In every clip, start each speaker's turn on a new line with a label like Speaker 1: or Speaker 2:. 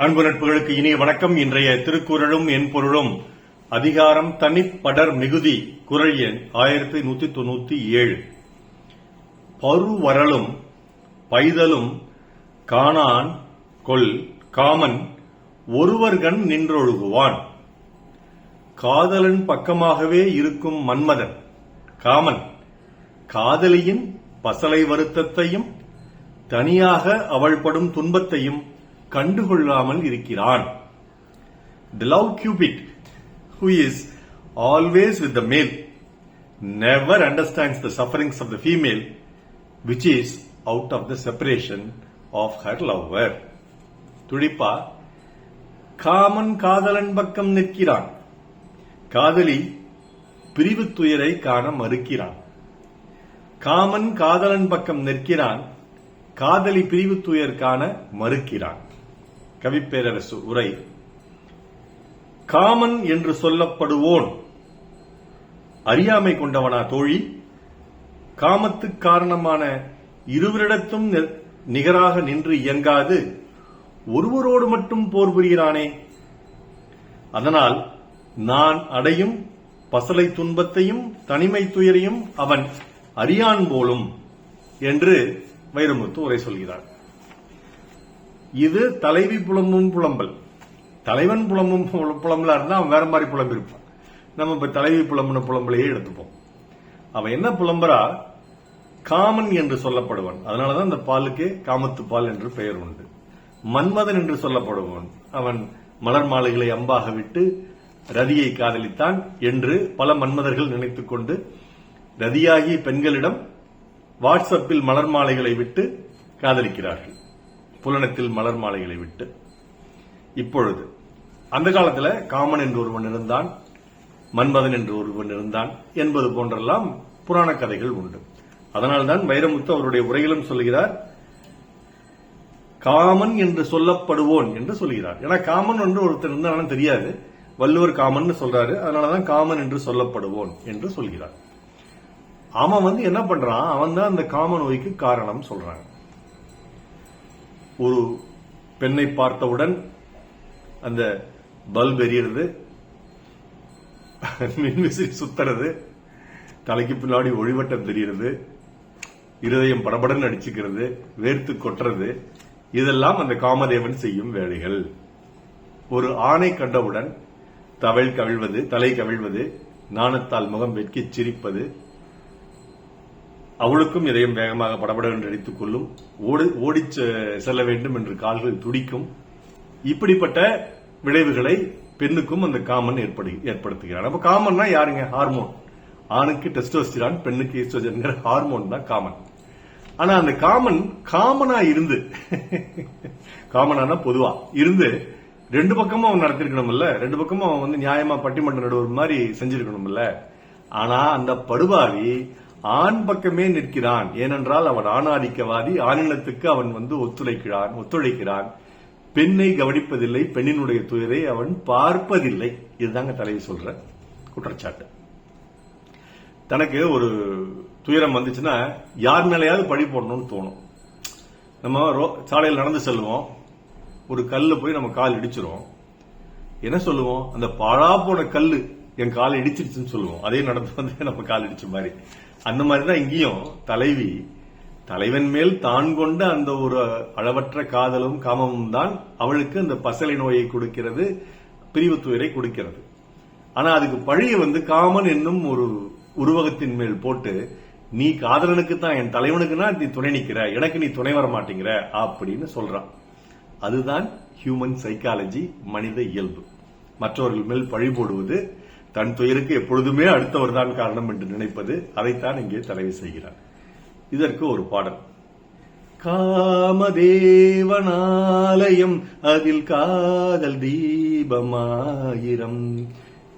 Speaker 1: அன்பு நட்புகளுக்கு இனிய வணக்கம். இன்றைய திருக்குறளும் என்பொருளும் அதிகாரம் தனிப்படர் மிகுதி குரல் எண் ஆயிரத்தி நூத்தி தொண்ணூத்தி ஏழு. பருவரலும் பைதலும் காணான் கொல் காமன் ஒருவர்கண் நின்றொழுகுவான். காதலன் பக்கமாகவே இருக்கும் மன்மதன் காமன் காதலியின் பசலை வருத்தத்தையும் தனியாக அவள் படும் துன்பத்தையும் கண்டுகொள்ளாமல் இருக்கிறான் the love cupid who is always with the male never understands the sufferings of the female which is out of the separation of her lover துடிப்பா Kaman காதலன் பக்கம் நிற்கிறான் காதலி பிரிவு துயரை காண மறுக்கிறான் காமன் காதலன் பக்கம் நிற்கிறான் காதலி பிரிவு துயர் காண மறுக்கிறான் கவிப்பேரரசு உரை. காமன் என்று சொல்லப்படுவோன். அறியாமை கொண்டவனா தோழி. காமத்துக் காரணமான இருவரிடத்தும் நிகராக நின்று இயங்காது. ஒருவரோடு மட்டும் போர் புரிகிறானே. அதனால் நான் அடையும் பசலை துன்பத்தையும் தனிமை துயரையும் அவன் அறியான் போலும் என்று வைரமுத்து உரை சொல்கிறார். இது தலைவி புலம்பும் புலம்பல். தலைவன் புலம்பும் புல- புலம்பலா இருந்தா அவன் வேற மாதிரி புலம்பிருப்பான். நம்ம இப்ப தலைவி புலம்புன புலம்பலையே எடுத்துப்போம். அவன் என்ன புலம்பரா காமன் என்று சொல்லப்படுவன். அதனாலதான் இந்த பாலுக்கு காமத்து பால் என்று பெயர் உண்டு. மன்மதன் என்று சொல்லப்படுவன். அவன் மலர் மாலைகளை அம்பாக விட்டு ரதியை காதலித்தான் என்று பல மன்மதர்கள் நினைத்துக் கொண்டு ரதியாகி பெண்களிடம் வாட்ஸ்அப்பில் மலர் மாலைகளை விட்டு காதலிக்கிறார்கள். புலனத்தில் மலர் மாலைகளை விட்டு. இப்பொழுது அந்த காலத்துல காமன் என்று ஒருவன் இருந்தான் மன்மதன் என்று ஒருவன் இருந்தான் என்பது போன்றெல்லாம் புராண கதைகள் உண்டு. அதனால்தான் வைரமுத்து அவருடைய உரையிலும் சொல்கிறார் காமன் என்று சொல்லப்படுவோன் என்று சொல்கிறார் ஏன்னா காமன் என்று ஒருத்தர் இருந்தாலும் தெரியாது. வள்ளுவர் காமன் சொல்றாரு. அதனாலதான் காமன் என்று சொல்லப்படுவோன் என்று சொல்கிறார். அவன் வந்து என்ன பண்றான்? அவன் தான் அந்த காம நோய்க்கு காரணம் சொல்றாங்க. ஒரு பெண்ணை பார்த்தவுடன் அந்த பல்ப் எரியறது மின்விசிறி சுத்துறது தலைக்கு பின்னாடி ஒளிவட்டம் தெரியறது இருதயம் படபடன்னு அடிச்சுக்கிறது வேர்த்து கொட்டுறது இதெல்லாம் அந்த காமதேவன் செய்யும் வேலைகள். ஒரு ஆணை கண்டவுடன் தவழ் கவிழ்வது தலை கவிழ்வது நாணத்தால் முகம் வெட்கி சிரிப்பது அவளுக்கும் இதயம் வேகமாக படபட என்று அடித்துக் கொள்ளும். ஓடி செ- செல்ல வேண்டும் என்று கால்கள் துடிக்கும். இப்படிப்பட்ட விளைவுகளை பெண்ணுக்கும் அந்த காமன் ஏற்படு ஏற்படுத்துகிறான் அப்ப காமன்னா யாருங்க? ஹார்மோன் ஆணுக்கு டெஸ்டோஸ்டிரான் பெண்ணுக்கு ஈஸ்ட்ரோஜன்ங்கிற ஹார்மோன் தான் காமன். ஆனா அந்த காமன் காமனா இருந்து காமனானா பொதுவா இருந்து ரெண்டு பக்கமும் அவன் நடத்திருக்கணும்ல ரெண்டு பக்கமும் அவன் வந்து நியாயமா பட்டிமன்ற நடுவர் மாதிரி செஞ்சிருக்கணும்ல ஆனா அந்த படுபாவி ஆண் பக்கமே நிற்கிறான். ஏனென்றால் அவன் ஆணாதிக்கவாதி ஆணினத்துக்கு அவன் வந்து ஒத்துழைக்கிறான் ஒத்துழைக்கிறான். பெண்ணை கவனிப்பதில்லை பெண்ணினுடைய துயரை அவன் பார்ப்பதில்லை. இதுதாங்க தலைவி சொல்ற குற்றச்சாட்டு. தனக்கு ஒரு துயரம் வந்துச்சுன்னா யார் மேலேயாவது பழி போடணும்னு தோணும். நம்ம ரோ- சாலையில் நடந்து செல்வோம் ஒரு கல்லு போய் நம்ம கால் இடிச்சிரும். என்ன சொல்லுவோம்? அந்த பாழா போன கல்லு என் கால் இடிச்சிருச்சுன்னு சொல்லுவோம். அதே நடந்து வந்து நம்ம கால் இடிச்ச மாதிரி. அந்த மாதிரி தான் இங்கேயும் தலைவி தலைவன் மேல் தான் கொண்ட அந்த ஒரு அளவற்ற காதலும் காமமும் தான் அவளுக்கு அந்த பசலை நோயை கொடுக்கிறது பிரிவு துயரை கொடுக்கிறது. ஆனா அதுக்கு பழிய வந்து காமன் என்னும் ஒரு உருவகத்தின் மேல் போட்டு நீ காதலனுக்கு தான் என் தலைவனுக்குன்னா நீ துணை நிக்கிற எனக்கு நீ துணை வர மாட்டேங்கிற அப்படின்னு சொல்றான். அதுதான் ஹியூமன் சைக்காலஜி மனித இயல்பு. மற்றவர்கள் மேல் பழி போடுவது தன் துயருக்கு எப்பொழுதுமே அடுத்தவர் தான் காரணம் என்று நினைப்பது அதைத்தான் இங்கே தலைவி செய்கிறார். இதற்கு ஒரு பாடல். காமதேவனாலயம் அதில் காதல் தீபமாயிரம்.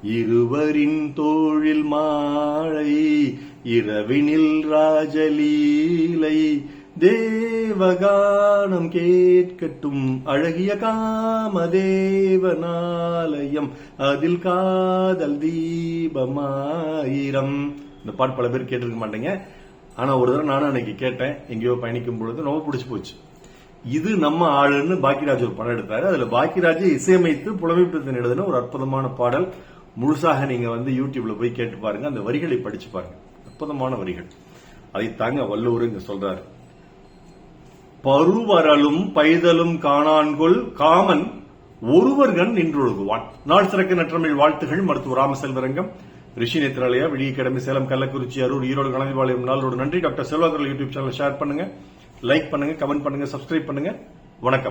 Speaker 1: இருவரின் தோழில் மாழை இரவினில் ராஜலீலை. தேவகானம் கேட்கட்டும் அழகிய காமதேவனாலயம். அதில் காதல் தீபமாயிரம். இந்த பாட்டு பல பேர் கேட்டிருக்க மாட்டேங்க. ஆனா ஒரு தடவை நானும் அன்னைக்கு கேட்டேன். எங்கேயோ பயணிக்கும் பொழுது ரொம்ப பிடிச்சு போச்சு. இது நம்ம ஆளுன்னு பாக்கியராஜ் ஒரு படம் எடுத்தாரு. அதுல பாக்கியராஜை இசையமைத்து புலமைப்பித்தன் எழுதின ஒரு அற்புதமான பாடல். முழுசாக நீங்க வந்து யூடியூப்ல போய் கேட்டு பாருங்க. அந்த வரிகளை படிச்சு பாருங்க. அற்புதமான வரிகள். அதை தாங்க வல்லூர் இங்க சொல்றாரு. பருவரலும் பைதலும் காணான்கொள் காமன் ஒருவர்கண் நின்றொழுகுவான். நாள் சிறக்க நற்றமிழ் வாழ்த்துகள் மருத்துவர் ராமசெல்வரங்கம் ரிஷி நேத்ராலயா விடிய கிடமை சேலம் கள்ளக்குறிச்சி அரூர் ஈரோடு கணதிபாளையம் நாளோடு நன்றி. டாக்டர் செல்வாக்கர் யூடியூப் சேனல் ஷேர் பண்ணுங்க லைக் பண்ணுங்க கமெண்ட் பண்ணுங்க சப்ஸ்கிரைப் பண்ணுங்க. வணக்கம்.